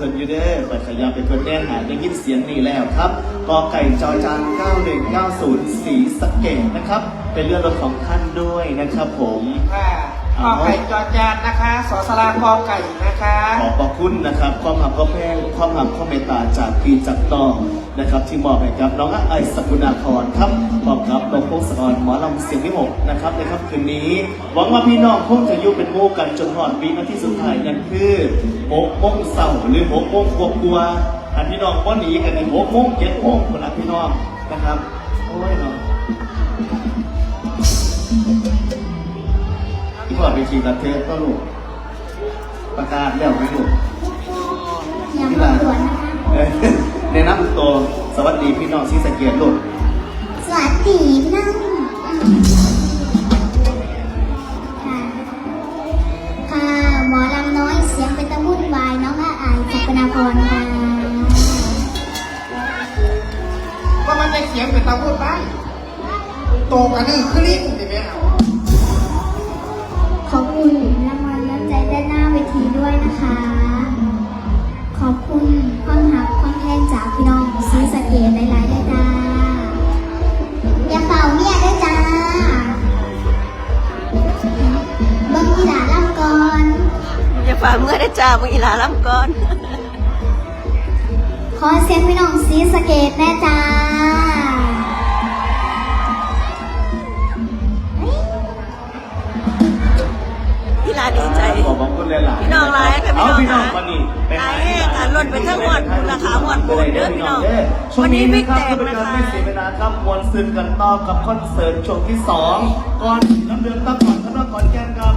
พิ่นอยู่เด้อไปขยับไปเพิ่นแน่หาได้ยินเสียงนี้แล้วครับกอไก่จอจาน9190สีสะเกตนะครับ เป็นเรื่องรถของท่านด้วยนะครับผมค่ะ กอไก่จอจานนะคะสอสลากอไก่นะคะขอบพระคุณนะครับความหักความแพงความหักความเมตตาจากพี่จากน้องนะครับที่มอบให้กับน้องไอสกุณาพรครับพร้อมกับน้องพงศกรหมอลำเสียงนิหกนะครับในค่ำคืนนี้ หวังว่าพี่น้องคงจะอยู่เป็นมู่กันจนหอดวีนาทีสุดท้ายนั่นคือหกโมงเช้าหรือหกโมงกลัวๆอันพี่น้องก็หนีกันในหกโมงเจ็ดโมงคนละพี่น้องนะครับโอ้ยเนาะ ที่อนไปชีตัดเทปก็ลูกประกาศแล้วไหมลูกอย่ามาด่วนนะคะเอ้ยแนะนำตัวสวัสดีพี่น้องที่สะเกียรลูกสวัสดีพี่น้องค่ะหมอลำน้อยเสียงเป็นตะวุ่นวายน้องอาอายจักรนาพรค่ะก็มันจะเขียนเป็นตะพูดไปโตกันนี่คือลิ้นใช่ไหมครับขอบ นะคะ ขอบคุณความหักความแพงจากพี่น้องซีสะเกตหลายๆด้วยจ้าอย่าเฝ้าเมียด้วยจ้าเบิ้งกีฬาล่ำก่อนจะฝ่าเมื่อได้จ้ามึงอีหลาลำก่อน ขอเสียงพี่น้องซีสะเกตแน่จ้า ดีใจ ขอบพระคุณหลายๆพี่น้องหลายค่ะพี่เอาน้องพี่น้องค่ะมานี่ไปหลายแห่งค่ะล่นไปทั้งหมดมูลค่าหมดบุญเด้อพี่น้อง วันนี้บิ๊กแตกเป็นนะการคะไม่เสียเวลาครับมวลซึนกันต่อกับคอนเสิร์ตช่วงที่สองก่อนน้ำเดือนตั้งก่อนข้างนอกก่อนแกนครับ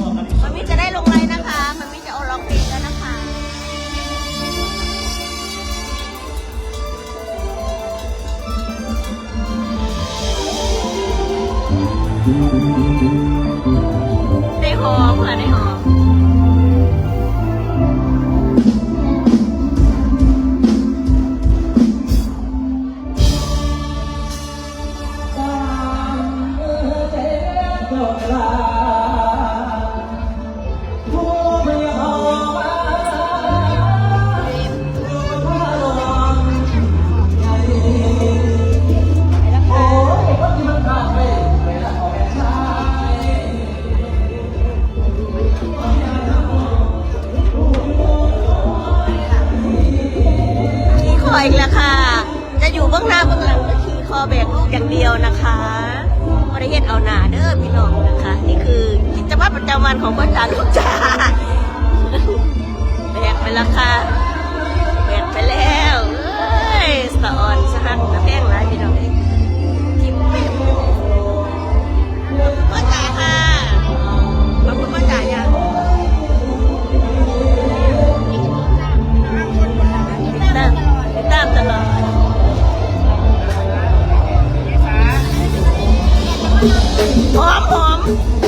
บอกกันอีกมันมีจะได้ลงไลน์นะคะมันมีจะเอาร้องเพลงแล้วนะคะได้ หอมค่ะได้หอมขี่ค ออีกแล้วค่ะ จะอยู่เบื้องหน้าเบื้องหลังก็ขี่คอแบกลูกอย่างเดียวนะคะบริเฮ็ดเอาหนาเด้อพี่น้องนะคะ นี่คือกิจวัตรประจำวันของพ่อจ๋าลูกจ๋าแบกไปแล้วค่ะแบกไป Thank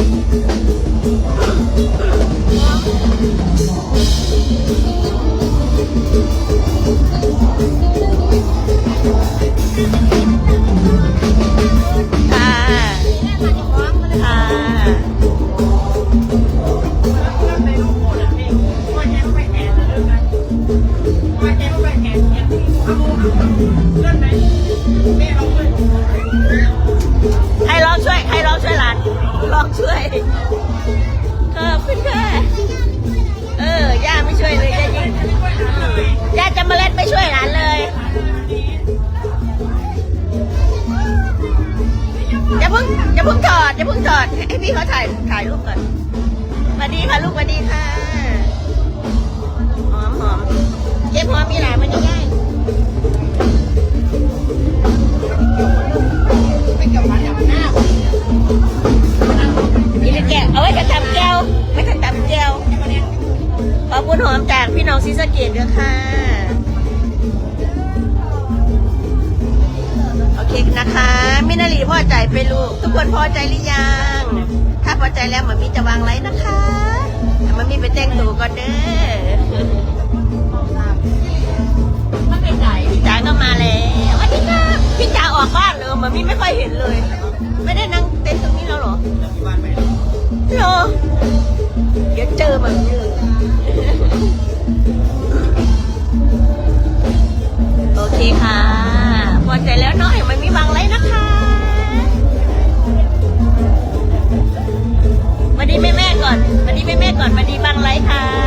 you. องช่วยขอบคุณค่ะเออย่าไม่ช่วยเลยย่ายิงย่าจะมาเล่นไม่ช่วยหลานเลยอย่าเพิ่งอย่าเพิ่งถอดอย่าเพิ่งถอดให้พี่เขาถ่ายถ่ายรูปก่อนวันดีค่ะลูกวันดีค่ะ ไม่ทันทำแก้วขอบคุณหอมจากพี่น้องซีสเกตด้วยค่ะ โอเคนะคะมินาลีพอใจไปลูก ทุกคนพอใจหรือยัง ถ้าพอใจแล้วมันมีจะวางไลน์นะคะแต่มันมีไปแต่งตัวก่อนเด้อพี่จ๋าก็มาแล้วสวัสดีค่ะพี่จ๋าออกบ้านเลยมันมีไม่ค่อยเห็นเลย ไม่ได้นั่ง เสร็จแล้วเนาะยังไม่มีวางไรนะคะวันนี้แม่แม่ก่อนวันนี้แม่แม่ก่อนวันนี้บางไรค่ะ